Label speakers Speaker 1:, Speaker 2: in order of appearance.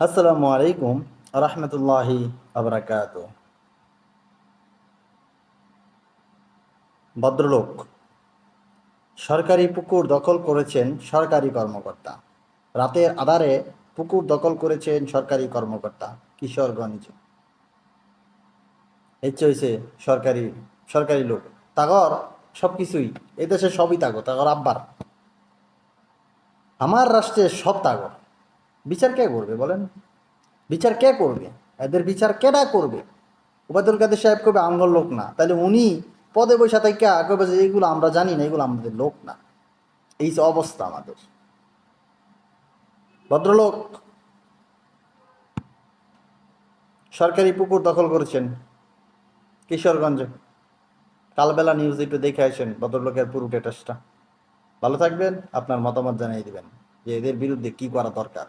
Speaker 1: আসসালামু আলাইকুম রহমতুল্লাহি আবরাকাত ভদ্রলোক, সরকারি পুকুর দখল করেছেন সরকারি কর্মকর্তা। রাতের আধারে পুকুর দখল করেছেন সরকারি কর্মকর্তা কিশোরগঞ্জ। ইচ্ছে হয়েছে সরকারি সরকারি লোক। তাগর সব কিছুই এই দেশে সবই তাগর তাগর আব্বার। আমার রাষ্ট্রে সব তাগর। বিচার কে করবে বলেন? বিচার কে করবে? এদের বিচার কেডা করবে? উবায়দুল কাদের সাহেব করবে আমগর লোক না। তাহলে উনি পদে বৈশা থেকে করবে যে এইগুলো আমরা জানি না, এগুলো আমাদের লোক না। এই যে অবস্থা আমাদের। ভদ্রলোক, সরকারি পুকুর দখল করেছেন কিশোরগঞ্জে। কালবেলা নিউজ একটু দেখে আসেন ভদ্রলোকের পুরো স্ট্যাটাসটা ভালো থাকবেন, আপনার মতামত জানিয়ে দিবেন যে এদের বিরুদ্ধে কি করা দরকার।